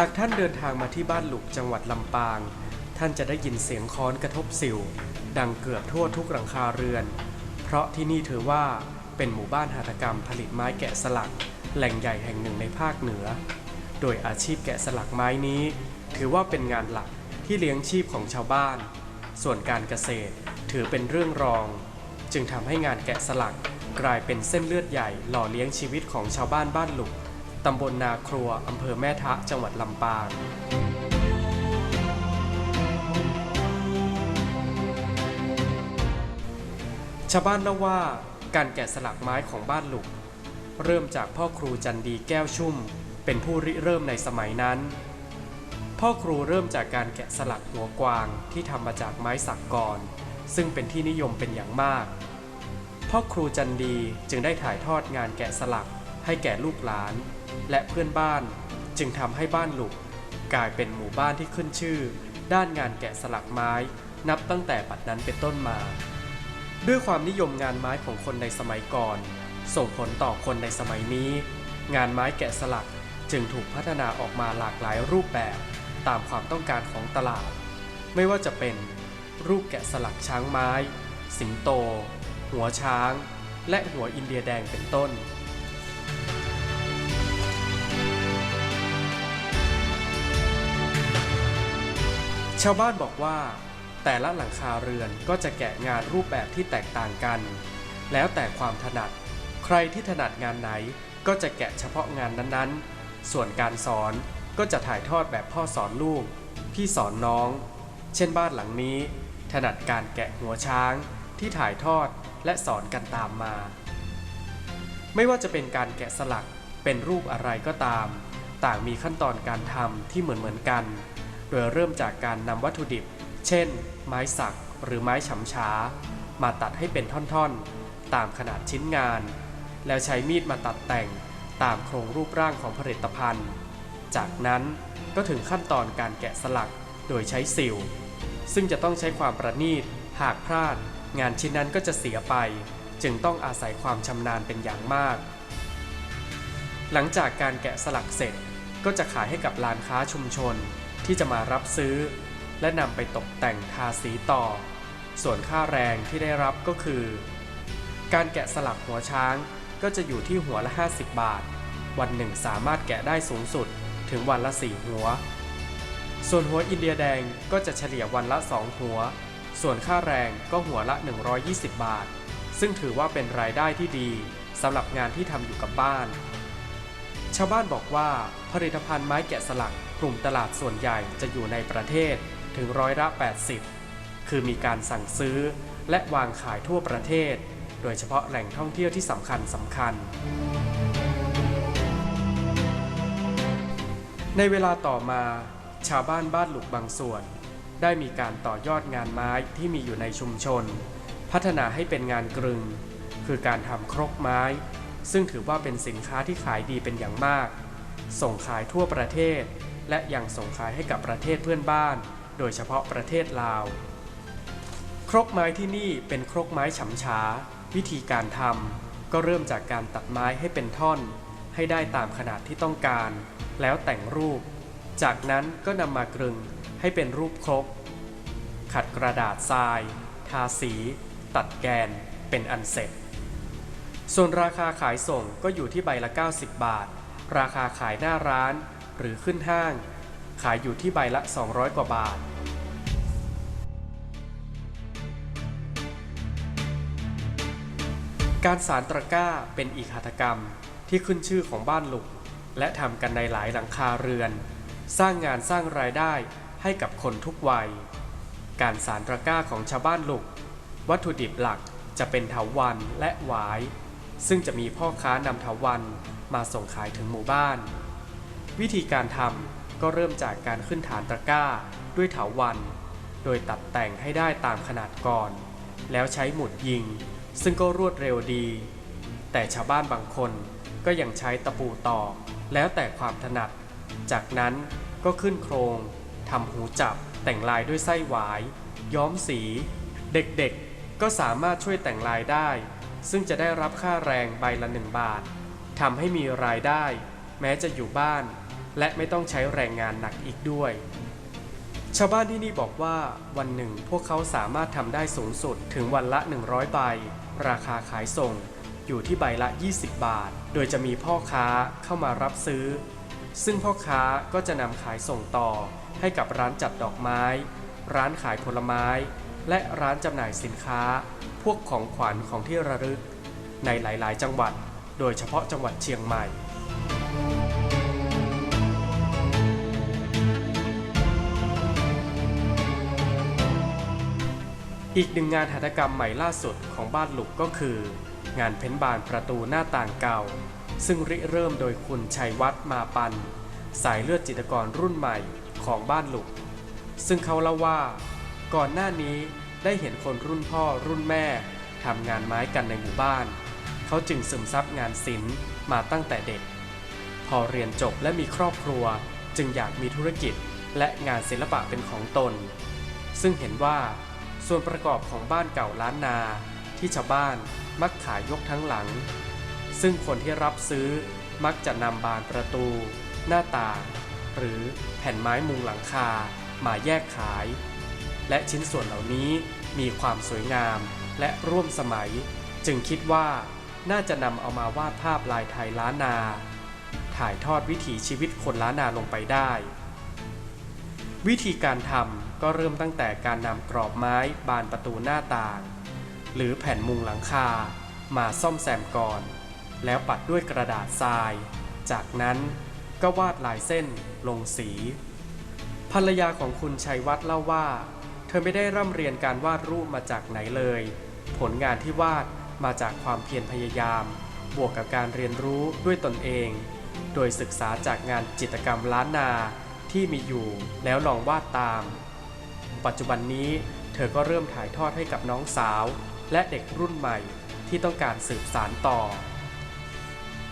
หากท่านเดินทางมาที่บ้านหลุกจังหวัดลำปาง ท่านจะได้ยินเสียงค้อนกระทบสิว ดังเกือบทั่วทุกหลังคาเรือน เพราะที่นี่ถือว่าเป็นหมู่บ้านหัตถกรรมผลิตไม้แกะสลัก แหล่งใหญ่แห่งหนึ่งในภาคเหนือ โดยอาชีพแกะสลักไม้นี้ ถือว่าเป็นงานหลักที่เลี้ยงชีพของชาวบ้าน ส่วนการเกษตรถือเป็นเรื่องรอง จึงทำให้งานแกะสลักกลายเป็นเส้นเลือดใหญ่หล่อเลี้ยงชีวิตของชาวบ้านบ้านหลุก ตำบลนาครัว อำเภอแม่ทะ จังหวัดลำปาง ชาวบ้านเล่าว่าการแกะสลักไม้ของบ้านหลุก เริ่มจากพ่อครูจันดีแก้วชุ่ม เป็นผู้ริเริ่มในสมัยนั้น พ่อครูเริ่มจากการแกะสลักหัวกวางที่ทำมาจากไม้สักก่อน ซึ่งเป็นที่นิยมเป็นอย่างมาก พ่อครูจันดีจึงได้ถ่ายทอดงานแกะสลักให้แก่ลูกหลาน และเพื่อนบ้าน จึงทำให้บ้านหลุกกลายเป็นหมู่บ้านที่ขึ้นชื่อ ด้านงานแกะสลักไม้ นับตั้งแต่ปัจนั้นเป็นต้นมา ด้วยความนิยมงานไม้ของคนในสมัยก่อน ส่งผลต่อคนในสมัยนี้ งานไม้แกะสลักจึงถูกพัฒนาออกมาหลากหลายรูปแบบตามความต้องการของตลาด ไม่ว่าจะเป็นรูปแกะสลักช้างไม้ สิงโต หัวช้าง และหัวอินเดียแดงเป็นต้นาวบ้านบอกว่า แต่ละหลังคาเรือนก็จะแกะงานรูปแบบที่แตกต่างกัน แล้วแต่ความถนัด ใครที่ถนัดงานไหนก็จะแกะเฉพาะงานนั้นๆ ส่วนการสอนก็จะถ่ายทอดแบบพ่อสอนลูก พี่สอนน้อง เช่นบ้านหลังนี้ ถนัดการแกะหัวช้างที่ถ่ายทอดและสอนกันตามมา ไม่ว่าจะเป็นการแกะสลักเป็นรูปอะไรก็ตาม ต่างมีขั้นตอนการทำที่เหมือนเหมือนๆกัน โดยเริ่มจากการนำวัตถุดิบ เช่น ไม้สักหรือไม้ฉำช้า มาตัดให้เป็นท่อนๆ ตามขนาดชิ้นงาน แล้วใช้มีดมาตัดแต่งตามโครงรูปร่างของผลิตภัณฑ์ จากนั้นก็ถึงขั้นตอนการแกะสลักโดยใช้สิว ซึ่งจะต้องใช้ความประณีต หากพลาด งานชิ้นนั้นก็จะเสียไป จึงต้องอาศัยความชำนาญเป็นอย่างมาก หลังจากการแกะสลักเสร็จก็จะขายให้กับร้านค้าชุมชน ที่จะมารับซื้อ และนำไปตกแต่งทาสีต่อ ส่วนค่าแรงที่ได้รับก็คือ การแกะสลักหัวช้างก็จะอยู่ที่หัวละ 50 บาท วันหนึ่งสามารถแกะได้สูงสุดถึงวันละ 4 หัว ส่วนหัวอินเดียแดงก็จะเฉลี่ยวันละ 2 หัว ส่วนค่าแรงก็หัวละ 120 บาท ซึ่งถือว่าเป็นรายได้ที่ดีสำหรับงานที่ทำอยู่กับบ้าน ชาวบ้านบอกว่าผลิตภัณฑ์ไม้แกะสลักกลุ่มตลาดส่วนใหญ่จะอยู่ในประเทศถึงร้อยละ 80 คือมีการสั่งซื้อและวางขายทั่วประเทศ โดยเฉพาะแหล่งท่องเที่ยวที่สำคัญสำคัญ ในเวลาต่อมา ชาวบ้านบ้านหลุกบางส่วน ได้มีการต่อยอดงานไม้ที่มีอยู่ในชุมชน พัฒนาให้เป็นงานกรึง คือการทำครกไม้ ซึ่งถือว่าเป็นสินค้าที่ขายดีเป็นอย่างมาก ส่งขายทั่วประเทศ และยังส่งขายให้กับประเทศเพื่อนบ้าน โดยเฉพาะประเทศลาว ครกไม้ที่นี่เป็นครกไม้ฉำช้าวิธีการทำก็เริ่มจากการตัดไม้ให้เป็นท่อน ให้ได้ตามขนาดที่ต้องการ แล้วแต่งรูป จากนั้นก็นำมากรึงให้เป็นรูปครก ขัดกระดาษทราย ทาสี ตัดแกน เป็นอันเสร็จ ส่วนราคาขายส่งก็อยู่ที่ใบละ 90 บาท ราคาขายหน้าร้านหรือขึ้นห้าง ขายอยู่ที่ใบละ 200 กว่าบาท การสารตะกร้าเป็นอีกหัตถกรรมที่ขึ้นชื่อของบ้านหลุก และทำกันในหลายหลังคาเรือน สร้างงานสร้างรายได้ให้กับคนทุกวัย การสารตะกร้าของชาวบ้านหลุก วัตถุดิบหลักจะเป็นเถาวันและหวาย ซึ่งจะมีพ่อค้านำเถาวันมาส่งขายถึงหมู่บ้าน วิธีการทำก็เริ่มจากการขึ้นฐานตะกร้าด้วยเถาวัน โดยตัดแต่งให้ได้ตามขนาดก่อน แล้วใช้หมุดยิง ซึ่งก็รวดเร็วดี แต่ชาวบ้านบางคนก็ยังใช้ตะปูตอกแล้วแต่ความถนัด จากนั้นก็ขึ้นโครงทำหูจับแต่งลายด้วยไส้หวาย ย้อมสี เด็กๆก็สามารถช่วยแต่งลายได้ ซึ่งจะได้รับค่าแรงใบละหนึ่งบาททำให้มีรายได้ แม้จะอยู่บ้าน และไม่ต้องใช้แรงงานหนักอีกด้วย ชาวบ้านที่นี่บอกว่าวันหนึ่งพวกเขาสามารถทำได้สูงสุดถึงวันละ 100 ใบ ราคาขายส่งอยู่ที่ใบละ 20 บาท โดยจะมีพ่อค้าเข้ามารับซื้อ ซึ่งพ่อค้าก็จะนำขายส่งต่อให้กับร้านจัดดอกไม้ ร้านขายผลไม้ และร้านจำหน่ายสินค้า พวกของขวัญของที่ระลึก ในหลาย ๆ จังหวัด โดยเฉพาะจังหวัดเชียงใหม่ อีกหนึ่งงานหัตถกรรมใหม่ล่าสุดของบ้านหลุกก็คือ งานเพ้นบานประตูหน้าต่างเก่า ซึ่งริเริ่มโดยคุณชัยวัฒน์มาปัน สายเลือดจิตรกรรุ่นใหม่ของบ้านหลุก ซึ่งเขาเล่าว่า ก่อนหน้านี้ได้เห็นคนรุ่นพ่อรุ่นแม่ทำงานไม้กันในหมู่บ้าน เขาจึงซึมซับงานศิลป์มาตั้งแต่เด็ก พอเรียนจบและมีครอบครัวจึงอยากมีธุรกิจและงานศิลปะเป็นของตน ซึ่งเห็นว่าส่วนประกอบของบ้านเก่าล้านนา ที่ชาวบ้านมักขายยกทั้งหลัง ซึ่งคนที่รับซื้อมักจะนำบานประตู หน้าต่างหรือแผ่นไม้มุงหลังคามาแยกขาย และชิ้นส่วนเหล่านี้มีความสวยงามและร่วมสมัย จึงคิดว่าน่าจะนำเอามาวาดภาพลายไทยล้านนา ถ่ายทอดวิถีชีวิตคนล้านนาลงไปได้ วิธีการทำก็เริ่มตั้งแต่การนำกรอบไม้บานประตูหน้าต่าง หรือแผ่นมุงหลังคามาซ่อมแซมก่อน แล้วปัดด้วยกระดาษทราย จากนั้นก็วาดลายเส้นลงสี ภรรยาของคุณชัยวัฒน์เล่าว่า เธอไม่ได้ร่ำเรียนการวาดรูปมาจากไหนเลย ผลงานที่วาดมาจากความเพียรพยายาม บวกกับการเรียนรู้ด้วยตนเอง โดยศึกษาจากงานจิตรกรรมล้านนาที่มีอยู่แล้วลองวาดตาม ปัจจุบันนี้เธอก็เริ่มถ่ายทอดให้กับน้องสาว และเด็กรุ่นใหม่ที่ต้องการสืบสารต่อ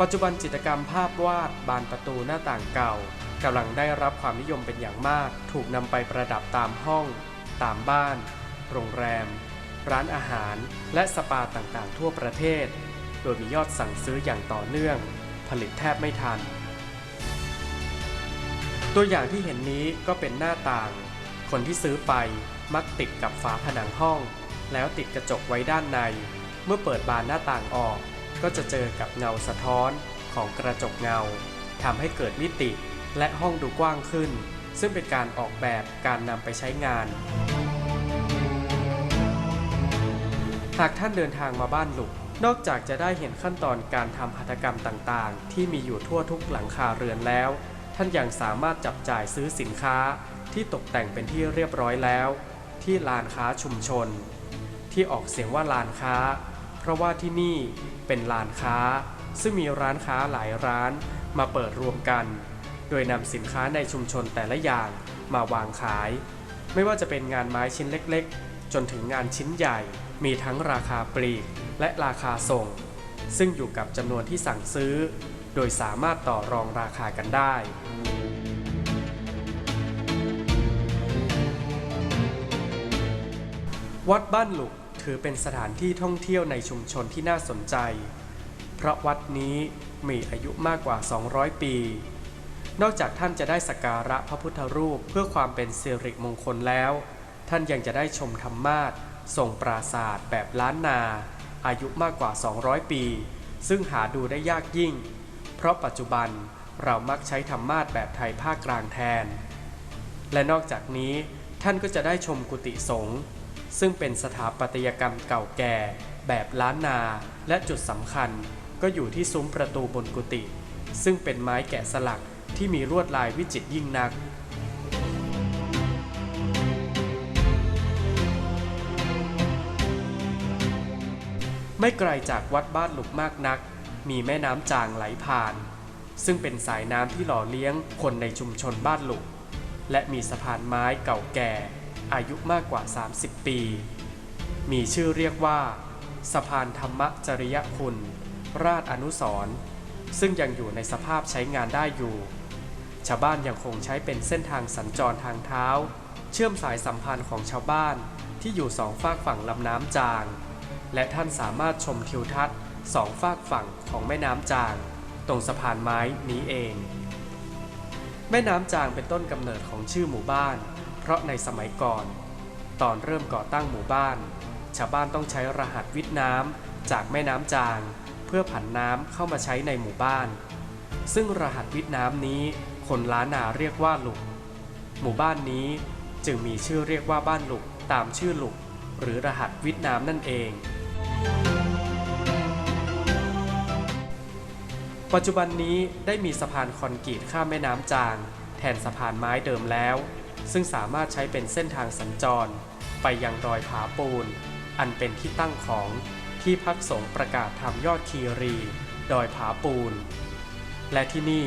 ปัจจุบันจิตรกรรมภาพวาดบานประตูหน้าต่างเก่ากำลังได้รับความนิยมเป็นอย่างมาก ถูกนำไปประดับตามห้อง ตามบ้าน โรงแรม ร้านอาหาร และสปาต่างๆ ทั่วประเทศ โดยมียอดสั่งซื้ออย่างต่อเนื่อง ผลิตแทบไม่ทัน ตัวอย่างที่เห็นนี้ก็เป็นหน้าต่าง คนที่ซื้อไปมักติดกับฝาผนังห้อง แล้วติดกระจกไว้ด้านใน เมื่อเปิดบานหน้าต่างออก ก็จะเจอกับเงาสะท้อนของกระจกเงาทำให้เกิดมิติและห้องดูกว้างขึ้น ซึ่งเป็นการออกแบบการนำไปใช้งาน หากท่านเดินทางมาบ้านหลุก นอกจากจะได้เห็นขั้นตอนการทำหัตถกรรมต่างๆ ที่มีอยู่ทั่วทุกหลังคาเรือนแล้ว ท่านยังสามารถจับจ่ายซื้อสินค้าที่ตกแต่งเป็นที่เรียบร้อยแล้ว ที่ลานค้าชุมชน ที่ออกเสียงว่าลานค้า เพราะว่าที่นี่เป็นลานค้า ซึ่งมีร้านค้าหลายร้านมาเปิดรวมกัน โดยนำสินค้าในชุมชนแต่ละอย่างมาวางขาย ไม่ว่าจะเป็นงานไม้ชิ้นเล็กๆ จนถึงงานชิ้นใหญ่ มีทั้งราคาปลีกและราคาส่ง ซึ่งอยู่กับจำนวนที่สั่งซื้อ โดยสามารถต่อรองราคากันได้วัดบ้านหลุกถือเป็นสถานที่ท่องเที่ยวในชุมชนที่น่าสนใจ เพราะวัดนี้มีอายุมากกว่า 200 ปี นอกจากท่านจะได้สักการะพระพุทธรูปเพื่อความเป็นสิริมงคลแล้ว ท่านยังจะได้ชมธรรมาสทรงปราศาสตร์แบบล้านนา อายุมากกว่า 200 ปี ซึ่งหาดูได้ยากยิ่ง เพราะปัจจุบันเรามักใช้ธรรมาสแบบไทยภาคกลางแทน และนอกจากนี้ท่านก็จะได้ชมกุฏิสงฆ์ซึ่งเป็นสถาปัตยกรรมเก่าแก่ แบบล้านนาและจุดสำคัญ ก็อยู่ที่ซุ้มประตูบนกุฏิซึ่งเป็นไม้แกะสลัก ที่มีลวดลายวิจิตรยิ่งนัก ไม่ไกลจากวัดบ้านหลุกมากนัก มีแม่น้ำจางไหลผ่าน ซึ่งเป็นสายน้ำที่หล่อเลี้ยงคนในชุมชนบ้านหลุก และมีสะพานไม้เก่าแก่ อายุมากกว่า 30 ปี มีชื่อเรียกว่า สะพานธรรมจริยคุณ ราชอนุสร์ ซึ่งยังอยู่ในสภาพใช้งานได้อยู่ ชาวบ้านยังคงใช้เป็นเส้นทางสัญจรทางเท้า เชื่อมสายสัมพันธ์ของชาวบ้านที่อยู่สองฝากฝั่งลำน้ำจาง และท่านสามารถชมทิวทัศน์สองฝากฝั่งของแม่น้ำจาง ตรงสะพานไม้นี้เอง แม่น้ำจางเป็นต้นกำเนิดของชื่อหมู่บ้าน เพราะในสมัยก่อน ตอนเริ่มก่อตั้งหมู่บ้าน ชาวบ้านต้องใช้รหัสวิทย์น้ำจากแม่น้ำจาง เพื่อผันน้ำเข้ามาใช้ในหมู่บ้าน ซึ่งรหัสวิทย์น้ำนี้คนล้านนาเรียกว่าหลุก หมู่บ้านนี้จึงมีชื่อเรียกว่าบ้านหลุกตามชื่อหลุก หรือรหัสวิทย์น้ำนั่นเอง ปัจจุบันนี้ได้มีสะพานคอนกรีตข้ามแม่น้ำจาง แทนสะพานไม้เดิมแล้ว ซึ่งสามารถใช้เป็นเส้นทางสัญจร ไปยังดอยผาปูน อันเป็นที่ตั้งของ ที่พักสงฆ์ประกาศธรรมยอดคีรี ดอยผาปูน และที่นี่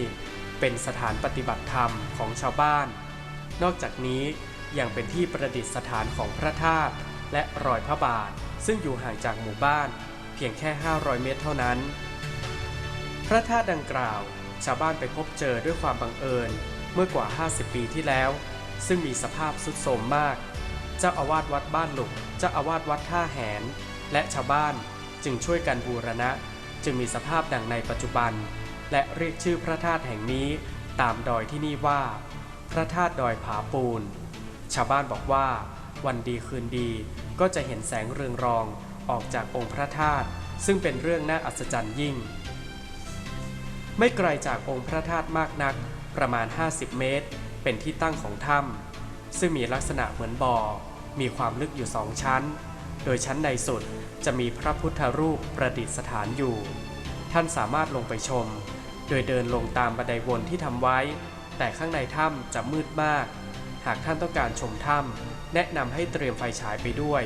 เป็นสถานปฏิบัติธรรมของชาวบ้าน นอกจากนี้ยังเป็นที่ประดิษฐานของพระธาตุและรอยพระบาท ซึ่งอยู่ห่างจากหมู่บ้าน เพียงแค่ 500 เมตรเท่านั้น พระธาตุดังกล่าว ชาวบ้านไปพบเจอด้วยความบังเอิญเมื่อกว่า 50 ปีที่แล้ว ซึ่งมีสภาพสุดโทรมมาก เจ้าอาวาสวัดบ้านหลุก เจ้าอาวาสวัดท่าแหน และชาวบ้านจึงช่วยกันบูรณะ จึงมีสภาพดังในปัจจุบัน และเรียกชื่อพระธาตุแห่งนี้ตามดอยที่นี่ว่า พระธาตุดอยผาปูน ชาวบ้านบอกว่า วันดีคืนดีก็จะเห็นแสงเรืองรองออกจากองค์พระธาตุซึ่งเป็นเรื่องน่าอัศจรรย์ยิ่ง ไม่ไกลจากองค์พระธาตุมากนัก ประมาณ 50 เมตร เป็นที่ตั้งของถ้ำซึ่งมีลักษณะเหมือนบ่อ มีความลึกอยู่สองชั้น โดยชั้นในสุดจะมีพระพุทธรูปประดิษฐานอยู่ ท่านสามารถลงไปชม โดยเดินลงตามบันไดวนที่ทำไว้ แต่ข้างในถ้ำจะมืดมาก หากท่านต้องการชมถ้ำแนะนำให้เตรียมไฟฉายไปด้วย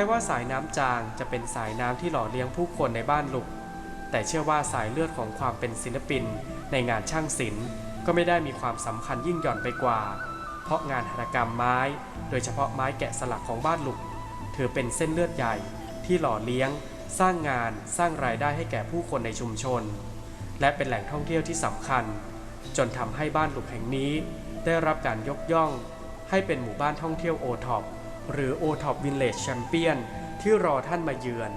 แม้ว่าสายน้ำจางจะเป็นสายน้ำที่หล่อเลี้ยงผู้คนในบ้านหลุก แต่เชื่อว่าสายเลือดของความเป็นศิลปิน ในงานช่างศิลป์ก็ไม่ได้มีความสำคัญยิ่งหย่อนไปกว่า เพราะงานหัตถกรรมไม้ โดยเฉพาะไม้แกะสลักของบ้านหลุกถือเป็นเส้นเลือดใหญ่ที่หล่อเลี้ยง สร้างงานสร้างรายได้ให้แก่ผู้คนในชุมชน และเป็นแหล่งท่องเที่ยวที่สำคัญ จนทำให้บ้านหลุกแห่งนี้ ได้รับการยกย่อง ให้เป็นหมู่บ้านท่องเที่ยวโอท็อป หรือ o t o p Village Champion ที่รอท่านมาเยือน